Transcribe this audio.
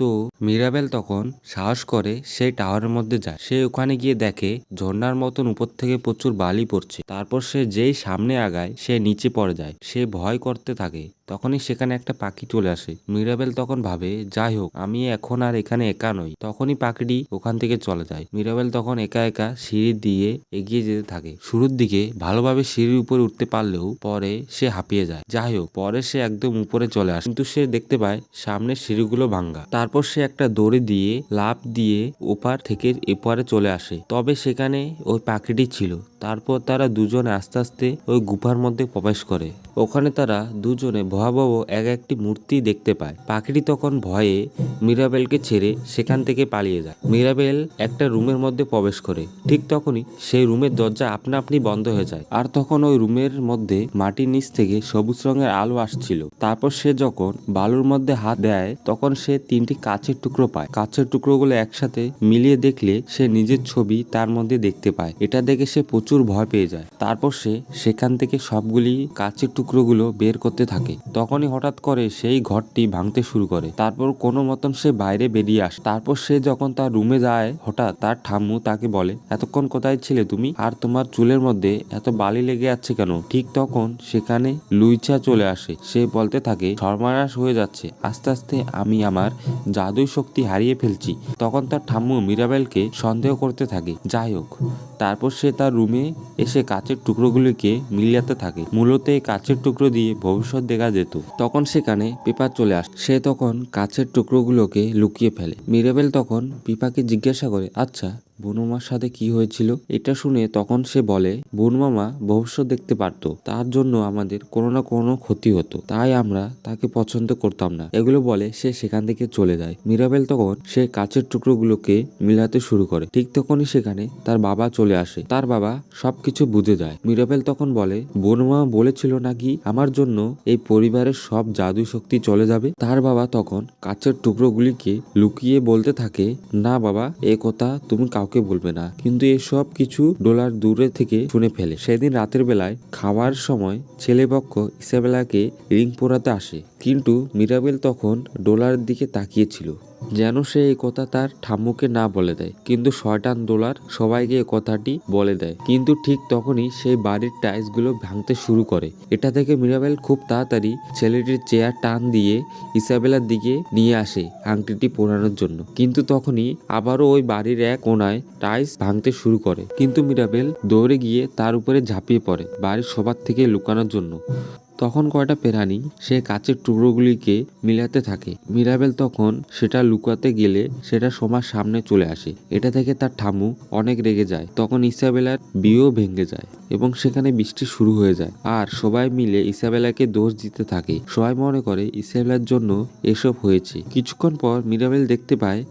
তো মিরাবেল তখন সাহস করে সেই টাওয়ারের মধ্যে যায়। সে ওখানে গিয়ে দেখে ঝর্ণার মতন উপর থেকে প্রচুর বালি পড়ছে। তারপর সে যেই সামনে আগায়, সে নিচে পড়ে যায়। সে ভয় করতে থাকে। তখনই সেখানে একটা পাখি চলে আসে। মিরাবেল তখন ভাবে, যাই হোক, আমি এখন আর এখানে একা নই। তখনই পাখিটি ওখান থেকে চলে যায়। মিরাবেল তখন একা একা সিঁড়ি দিয়ে এগিয়ে যেতে থাকে। শুরুর দিকে ভালোভাবে সিঁড়ির উপরে উঠতে পারলেও পরে সে হাঁপিয়ে যায়। যাই হোক, পরে সে একদম উপরে চলে আসে। কিন্তু সে দেখতে পায়, সামনের সিঁড়িগুলো ভাঙ্গা। তারপর সে একটা দড়ি দিয়ে, লাফ দিয়ে ওপার থেকে এপারে চলে আসে। তবে সেখানে ওই পাখিটি ছিল। তারপর তারা দুজনে আস্তে আস্তে ওই গুফার মধ্যে প্রবেশ করে। ওখানে তারা দুজনে ভয়াবহ এক একটি মূর্তি দেখতে পায়। পাখিটি তখন ভয়ে মিরাবেলকে ছেড়ে সেখান থেকে পালিয়ে যায়। মিরাবেল একটা রুমের মধ্যে প্রবেশ করে। ঠিক তখনই সেই রুমের দরজা আপনা আপনি বন্ধ হয়ে যায়। আর তখন ওই রুমের মধ্যে মাটির নিচ থেকে সবুজ রঙের আলো আসছিল। তারপর সে যখন বালুর মধ্যে হাত দেয়, তখন সে তিনটি কাচের টুকরো পায়। কাচের টুকরোগুলো একসাথে মিলিয়ে দেখলে সে নিজের ছবি তার মধ্যে দেখতে পায়। এটা দেখে সে প্রচুর ভয় পেয়ে যায়। তারপর সে সেখান থেকে সবগুলি কাচের টুকরোগুলো বের করতে থাকে। তখনই হঠাৎ করে সেই ঘরটি ভাঙতে শুরু করে। তারপর কোনো মতন সে বাইরে বেরিয়ে আসে। তারপর সে যখন তার রুমে যায়, হঠাৎ তার ঠাম্মু তাকে বলে, এতক্ষণ কোথায় ছিলে তুমি? আর তোমার চুলের মধ্যে এত বালি লেগে যাচ্ছে কেন? ঠিক তখন সেখানে লুইচা চলে আসে। সে বলতে থাকে, সর্বনাশ হয়ে যাচ্ছে। আস্তে আস্তে আমি আমার জাদুই শক্তি হারিয়ে ফেলছি। তখন তার ঠাম্মু মিরাবেলকে সন্দেহ করতে থাকে, যাই হোক। তারপর সে তার রুমে এসে কাচের টুকরোগুলিকে মিলিয়াতে থাকে। মূলত এই কাচের টুকরো দিয়ে ভবিষ্যৎ দেখা যেত। তখন সেখানে পেপার চলে আসে। সে তখন কাছের টুকরোগুলোকে লুকিয়ে ফেলে। মিরাবেল তখন পিপাকে জিজ্ঞাসা করে আচ্ছা বনুমার সাথে কি হয়েছিল? এটা শুনে তখন সে বলে বনমামা ভবিষ্যৎ দেখতে পারতো। তার জন্য আমাদের কোনো না কোনো ক্ষতি হতো। তাই আমরা তাকে পছন্দ করতাম না। এগুলো বলে সে সেখান থেকে চলে যায়। মিরাবেল তখন সে কাচের টুকরোগুলোকে মিলাতে শুরু করে। ঠিক তখনই সেখানে তার বাবা চলে আসে। তার বাবা সবকিছু বুঝে যায়। মিরাবেল তখন বলে বনমা বলেছিল নাকি আমার জন্য এই পরিবারের সব জাদু শক্তি চলে যাবে? তার বাবা তখন কাচের টুকরোগুলিকে লুকিয়ে বলতে থাকে, না বাবা, এ কথা তুমি কাউকে বলবে না। কিন্তু এসব কিছু ডোলার দূরে থেকে শুনে ফেলে। সেদিন রাতের বেলায় খাওয়ার সময় ছেলেপক্ষ ইসাবেলাকে রিং পোড়াতে আসে। কিন্তু মিরাবেল তখন ডোলার দিকে তাকিয়েছিল। যেন সে এই কথা তার ঠাম্মুকে না বলে দেয়। কিন্তু শয়তান দোলার সবাইকে এই কথাটি বলে দেয়। কিন্তু ঠিক তখনই সেই বাড়ির টাইলসগুলো ভাঙতে শুরু করে। এটা থেকে মিরাবেল খুব তাড়াতাড়ি ছেলেটির চেয়ার টান দিয়ে ইসাবেলার দিকে নিয়ে আসে আংটিটি পরানোর জন্য। কিন্তু তখনই আবারও ওই বাড়ির এক কোনায় টাইলস ভাঙতে শুরু করে। কিন্তু মিরাবেল দৌড়ে গিয়ে তার উপরে ঝাঁপিয়ে পড়ে বাড়ির সবার থেকে লুকানোর জন্য। তখন কয়টা প্রাণী সে কাচের টুকরোগুলিকে মিলাতে থাকে। মিরাবেল তখন সেটা লুকাতে গেলে সেটা সবার সামনে চলে আসে। এটা থেকে তার ঠামু অনেক রেগে যায়। তখন ইসাবেলার বিয়েও ভেঙে যায় এবং সেখানে বৃষ্টি শুরু হয়ে যায়। আর সবাই মিলে ইসাবেলাকে দোষ দিতে থাকে। সবাই মনে করে ইসাবেলার জন্য এসব হয়েছে। কিছুক্ষণ পর মিরাবেল দেখতে পায়